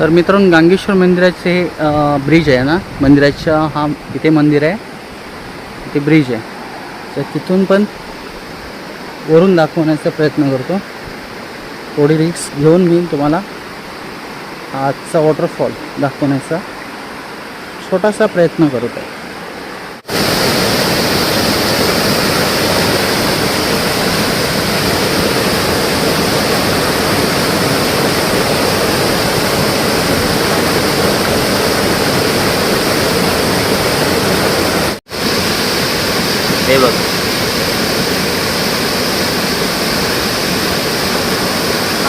तर मित्रांनो गांगेश्वर मंदिराचे ब्रिज आहे ना? मंदिराच्या हा इथे मंदिर आहे. इथे ब्रिज आहे. तर तिथून पण वरून दाखवण्याचा प्रयत्न करतो. थोडी रिक्स घेऊन मी तुम्हाला आजचा वॉटरफॉल दाखवण्याचा छोटासा प्रयत्न करत आहे हे बघ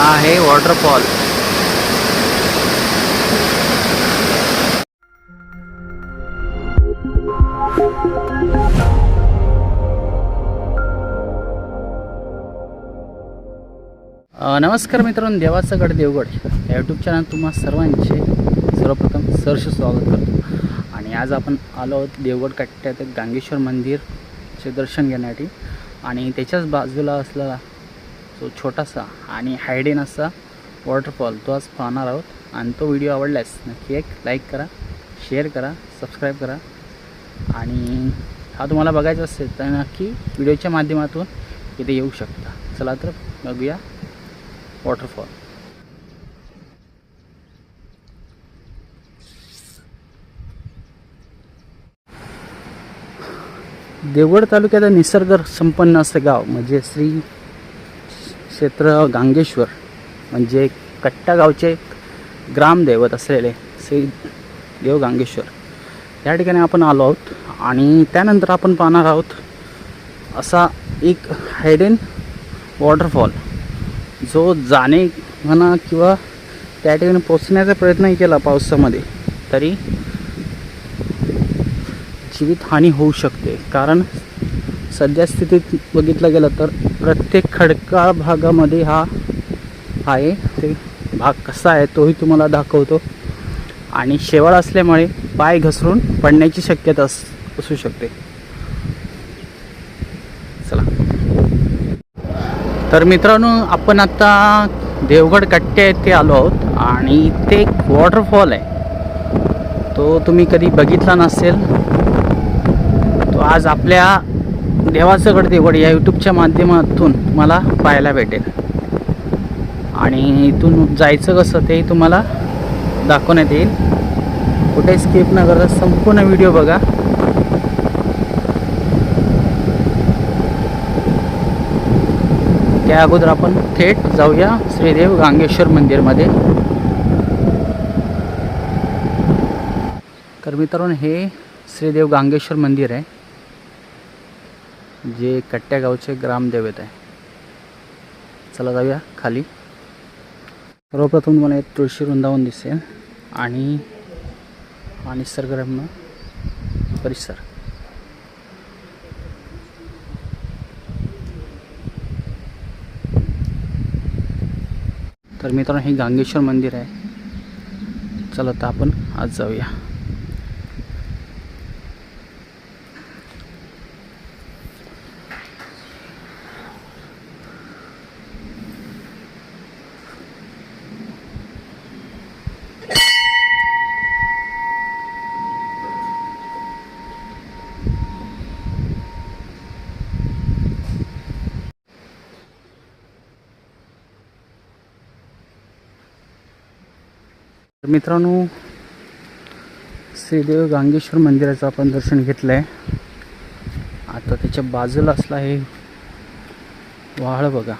हा आहे वॉटरफॉल. नमस्कार मित्रांनो देवाचं गड देवगड या यूट्यूब चॅनल तुम्हा सर्वांचे सर्वप्रथम सहर्ष स्वागत करतो. आणि आज आपण आलो आहोत देवगड कट्ट्यात गांगेश्वर मंदिरचे दर्शन घेण्यासाठी. आणि त्याच्याच बाजूला असलेला तो छोटासा आणि हायडेन असा वॉटरफॉल तो आज पाहणार आहोत. आणि तो व्हिडिओ आवडल्यास नक्की एक लाईक करा शेअर करा सबस्क्राईब करा. आणि हा तुम्हाला बघायचा असेल तर नक्की व्हिडिओच्या माध्यमातून इथे येऊ शकता. चला तर बघूया वॉटरफॉल देवगड तालुक्यात निसर्ग संपन्न असं गाव म्हणजे श्री क्षेत्र गांगेश्वर म्हणजे कट्टा गावचे ग्रामदैवत असलेले श्री देव गांगेश्वर. या ठिकाणी आपण आलो आहोत आणि त्यानंतर आपण पाहणार आहोत असा एक हायडेन वॉटरफॉल जो जाणे म्हणा किंवा त्या ठिकाणी पोचण्याचा प्रयत्नही केला पावसामध्ये तरी जीवितहानी होऊ शकते. कारण सध्या स्थितीत बघितलं गेलं तर प्रत्येक खडकाळ भागामध्ये हा आहे. ते भाग कसा आहे तोही तुम्हाला दाखवतो. आणि शेवाळ असल्यामुळे पाय घसरून पडण्याची शक्यता अस असू शकते. चला. तर मित्रांनो आपण आता देवगड कट्टे येथे आलो आहोत आणि इथे एक वॉटरफॉल आहे. तो तुम्ही कधी बघितला नसेल तो आज आपल्या देवाचं गड देवगड या यूट्यूबच्या माध्यमातून मला पाहायला भेटेल. आणि इथून जायचं कसं तेही तुम्हाला दाखवण्यात येईल. कुठे स्किप न करता संपूर्ण व्हिडिओ बघा. त्या अगोदर आपण थेट जाऊया श्रीदेव गांगेश्वर मंदिरमध्ये. तर मित्रांनो हे श्रीदेव गांगेश्वर मंदिर आहे. जे कट्ट्या गावचे ग्रामदेवत आहे. चला जाऊया खाली. सर्वप्रथम तुम्हाला एक तुळशी वृंदावन दिसेल आणि निसर्गरम्य परिसर. तर मित्रांनो हे गांगेश्वर मंदिर आहे. चला तर आपण आज जाऊया. मित्रांनो श्रीदेव गांगेश्वर मंदिराचं आपण दर्शन घेतलं आहे आता त्याच्या बाजूला असला हे वाळ बघा.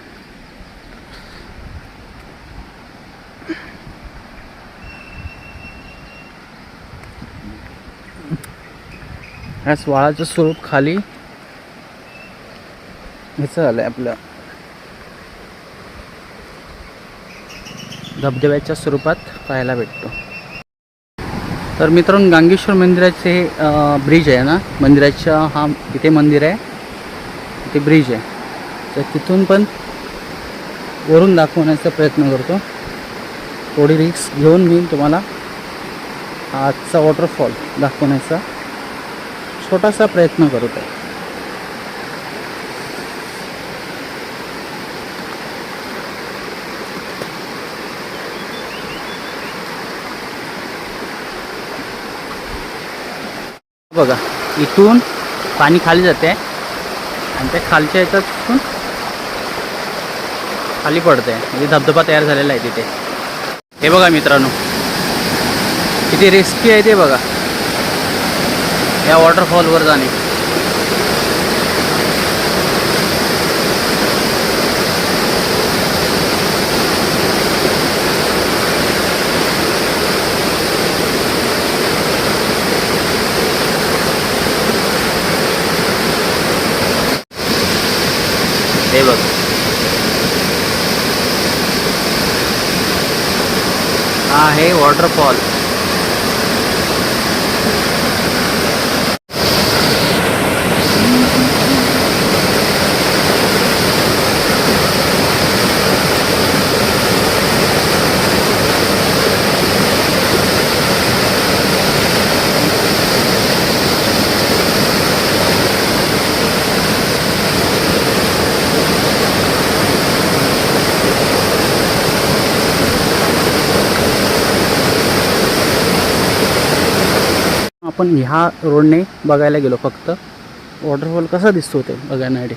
ह्याच वाळाचं स्वरूप खाली ह्याचं आलं आहे आपलं. धबधब्याच्या स्वरूपात पाहायला भेटतो. तर मित्रांनो गांगेश्वर मंदिराचे ब्रिज आहे ना? मंदिराच्या हा इथे मंदिर आहे. इथे ब्रिज आहे. तर तिथून पण वरून दाखवण्याचा प्रयत्न करतो. थोडी रिक्स घेऊन मी तुम्हाला आजचा वॉटरफॉल दाखवण्याचा छोटासा प्रयत्न करत आहे बघा इथून पाणी खाली जाते आणि त्या खालच्या याच्यातून खाली पडते म्हणजे धबधबा तयार झालेला आहे तिथे. हे बघा मित्रांनो किती रिस्की आहे ते बघा. या वॉटरफॉलवर जाणे हे बघ हा आहे वॉटरफॉल. आपण ह्या रोडने बघायला गेलो फक्त वॉटरफॉल कसा दिसतो ते बघण्यासाठी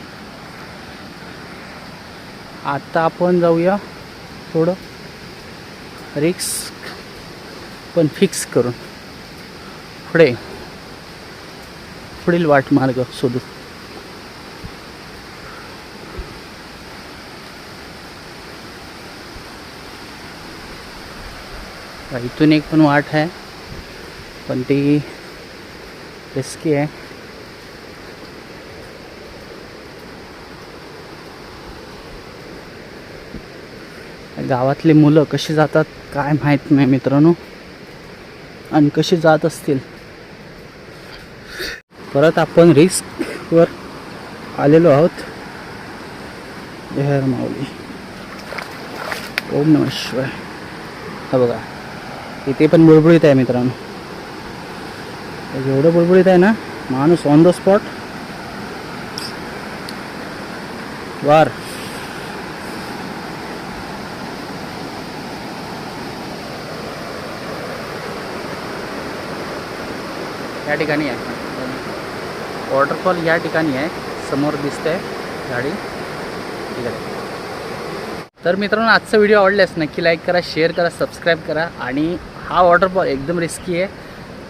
आता आपण जाऊया थोडं रिक्स पण फिक्स करून. पुढे. पुढील वाट मार्ग शोधू. इथून एक पण वाट आहे पण ती रिस्की आहे गावातली मुलं कशी जातात काय माहीत नाही मित्रांनो. आणि कशी जात असतील. परत आपण रिस्कवर आलेलो आहोत. जय माऊली. ओम नम शिवाय. हा बघा इथे पण बुळबुळीत आहे मित्रांनो. एवढं बुडबुडीत आहे ना? माणूस ऑन द स्पॉट वार. या ठिकाणी आहे. वॉटरफॉल या ठिकाणी आहे. समोर दिसतंय गाडी इकडे तर मित्रांनो आजचा व्हिडिओ आवडल्यास नक्की लाईक करा शेअर करा सबस्क्राईब करा आणि हा वॉटरफॉल एकदम रिस्की आहे.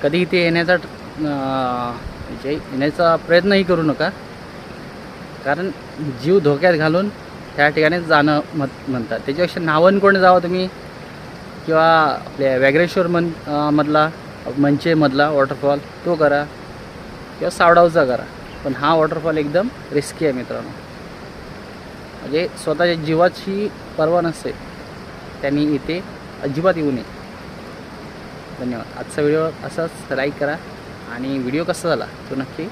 कधी इथे येण्याचा म्हणजे येण्याचा प्रयत्नही करू नका. कारण जीव धोक्यात घालून त्या ठिकाणी जाणं मत म्हणतात. त्याच्यापेक्षा नावन कोण जावं तुम्ही? किंवा आपल्या व्याघ्रेश्वर मन मधला मंचेमधला वॉटरफॉल तो करा. किंवा सावडावचा करा. पण हा वॉटरफॉल एकदम रिस्की आहे मित्रांनो. म्हणजे स्वतःच्या जीवाची पर्वा नसते. त्यांनी इथे अजिबात येऊ नये. धन्यवाद. आजचा व्हिडिओ असाच लाईक करा आणि व्हिडिओ कसा झाला तो नक्की